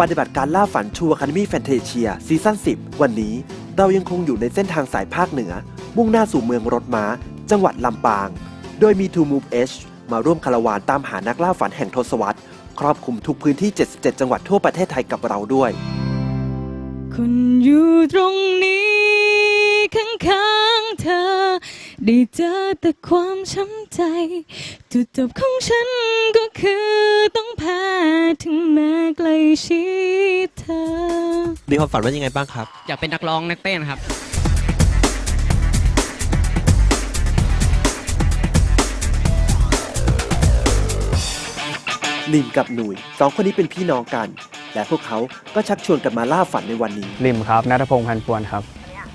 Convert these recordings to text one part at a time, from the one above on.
ปฏิบัติการล่าฝันชูอะคาเดมี่แฟนเทเชียซีซั่น10 วันนี้เรายังคงอยู่ในเส้นทางสายภาคเหนือ มุ่งหน้าสู่เมืองรถม้า จังหวัดลำปาง โดยมี To Move H มาร่วมคารวานตามหานักล่าฝันแห่งทศวรรษ ครอบคลุมทุกพื้นที่ 77 จังหวัดทั่วประเทศไทยกับเราด้วย คุณอยู่ตรงนี้ข้างๆเธอ ได้เจอแต่ความช้ำใจ จุดจบของฉันก็คือต้องแพ้ถึงแม้ใกล้ชิดเธอ มีความฝันว่ายังไงบ้างครับ อยากเป็นนักร้องนักเต้นครับลินกับหนุยสองคนนี้เป็นพี่น้องกัน และพวกเขาก็ชักชวนกันมาล่าฝันในวันนี้ ริมครับนัทพงษ์พันปวนครับ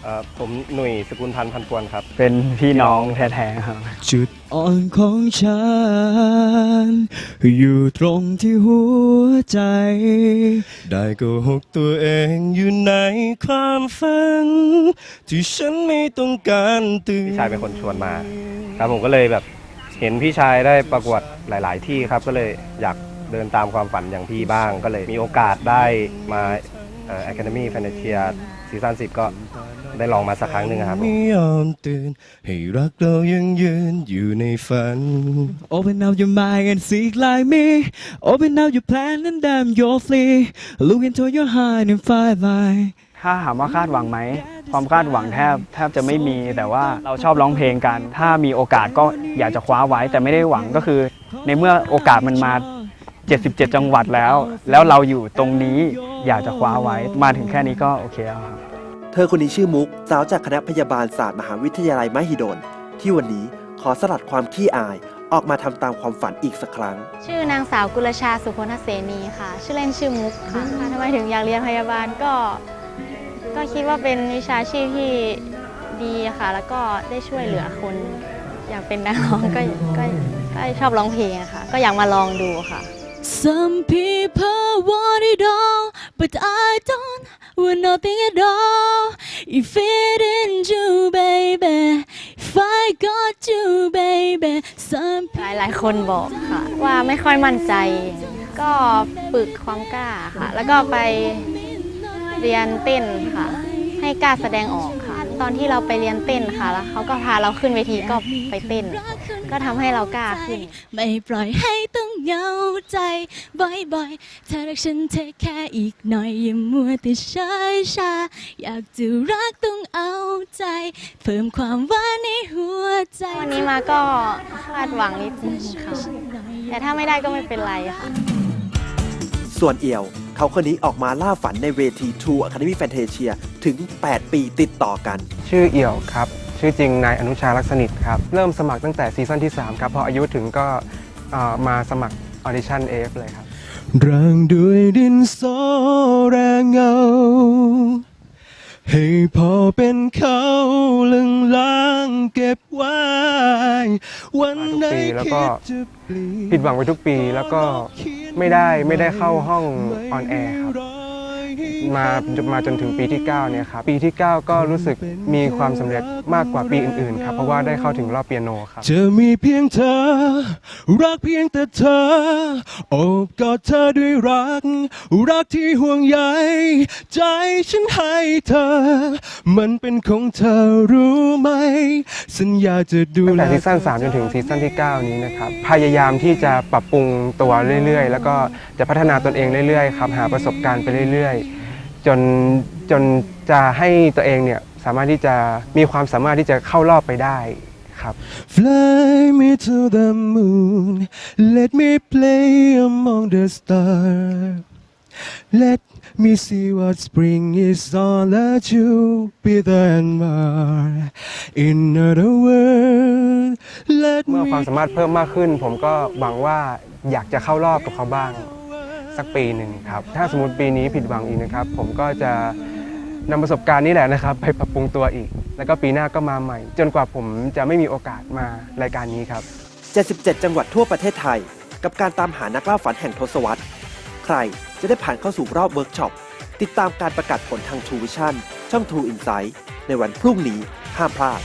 เอ่อผมหนุ่ยสกุลพันธ์พันปวนครับ เป็นพี่น้องแท้ๆครับ จุดอ่อนของฉัน อยู่ตรงที่หัวใจ ได้โกหกตัวเองอยู่ในความฝัน ที่ฉันไม่ต้องการตื่น พี่ชายเป็นคนชวนมาครับผมก็เลยแบบเห็นพี่ชายได้ประกวดหลาย ๆ ที่ครับก็เลยอยากเดินตามความฝันอย่างพี่บ้าง ก็เลยมีโอกาสได้มาเอ่อ Academy f a n t a s i a ซีซั่น10ก็ได้ลองมาสักครั้งหนึ่งครับไม่ยอมตื่นให้รักเรายังยืนอยู่ในฝัน Open up your mind and seek like me Open up your plan and damn your flee Look into your heart and find light ถ้าถามว่าคาดหวังไหม ความคาดหวังแทบแทบจะไม่มี แต่ว่าเราชอบร้องเพลงกัน ถ้ามีโอกาสก็อยากจะคว้าไว้แต่ไม่ได้หวังก็คือ ในเมื่อโอกาสมันมา 77 จังหวัดแล้ว แล้วเราอยู่ตรงนี้อยากจะคว้าไว้ มาถึงแค่นี้ก็โอเคแล้วครับ เธอคนนี้ชื่อมุก สาวจากคณะพยาบาลศาสตร์มหาวิทยาลัยมหิดล ที่วันนี้ขอสลัดความขี้อายออกมาทำตามความฝันอีกสักครั้ง ชื่อนางสาวกุลชาสุพลเสนีค่ะ ชื่อเล่นชื่อมุกค่ะทำไมถึงอยากเรียนพยาบาลก็ ก็คิดว่าเป็นวิชาชีพที่ดีค่ะ แล้วก็ได้ช่วยเหลือคน อยากเป็นนักร้องก็ก็ก็ชอบร้องเพลงอะค่ะ ก็อยากมาลองดูค่ะ Some people want it all, but I don't want nothing at all. If it ain't you, baby, if I got you, baby, some หลายหลายๆคนบอกค่ะ ว่าไม่ค่อยมั่นใจ ก็ฝึกความกล้าค่ะ แล้วก็ไปเรียนเต้นค่ะ ให้กล้าแสดงออกค่ะ ตอนที่เราไปเรียนเต้นค่ะแล้วเขาก็พาเราขึ้นเวทีก็ไปเต้น ก็ทำให้เรากล้าขึ้น ไม่ปล่อยให้ต้องเหงาใจ บ่อยๆถ้ารักฉันเทแค่อีกหน่อยอย่ามัวแต่เฉยชา อยากจะรักต้องเอาใจ เพิ่มความหวานในหัวใจวันนี้มาก็คาดหวังนิดนึงค่ะ แต่ถ้าไม่ได้ก็ไม่เป็นไรค่ะ ส่วนเอี่ยว เขาคนนี้ออกมาล่าฝันในเวที True Academy Fantasia ถึง 8 ปีติดต่อกัน ชื่อเอี่ยวครับ ชื่อจริงนายอนุชาลักษณิตครับ เริ่มสมัครตั้งแต่ซีซั่นที่ 3 ครับพออายุถึงก็เอ่อมาสมัครออดิชั่นเอฟเลยครับ ร่างด้วยดินสอแรงเงา ให้พอเป็นเขาลึงล้างเก็บไว้ วันไหนแล้วก็คิดจะเปลี่ยน ผิดหวังไปทุกปีแล้วก็ไม่ได้ไม่ได้เข้าห้องออนแอร์ครับ มามาจนถึงปีที่ 9 เนี่ยครับ ปีที่ 9 ก็รู้สึกมีความสำเร็จมากกว่าปีอื่นๆครับ เพราะว่าได้เข้าถึงรอบเปียโนครับ จะมีเพียงเธอ รักเพียงแต่เธอโอบกอดเธอด้วยรัก รักที่ห่วงใยใจฉันให้เธอ มันเป็นของเธอรู้ไหม สัญญาจะดูตั้งแลแต่ซีซั่น3จนถึงซีซั่นที่ 9 นี้นะครับ พยายามที่จะปรับปรุงตัวเรื่อยๆ แล้วก็จะพัฒนาตนเองเรื่อยๆครับหาประสบการณ์ไปเรื่อยๆ จนจนจะให้ตัวเองเนี่ยสามารถที่จะมีความสามารถที่จะเข้ารอบไปได้ครับ Fly me to the moon Let me play among the stars Let me see what spring is all at Jupiter and Mars In other words Let เมื่อ me ความสามารถเพิ่มมากขึ้น ผมก็หวังว่าอยากจะเข้ารอบกับเขาบ้าง สักปีหนึ่งครับ ถ้าสมมติปีนี้ผิดหวังอีกนะครับ ผมก็จะนำประสบการณ์นี้แหละนะครับ ไปปรับปรุงตัวอีก แล้วก็ปีหน้าก็มาใหม่ จนกว่าผมจะไม่มีโอกาสมารายการนี้ครับ 77 จังหวัดทั่วประเทศไทย กับการตามหานักล่าฝันแห่งทศวรรษ ใครจะได้ผ่านเข้าสู่รอบเวิร์กช็อป ติดตามการประกาศผลทาง True Vision ช่อง True Insight ในวันพรุ่งนี้ห้ามพลาด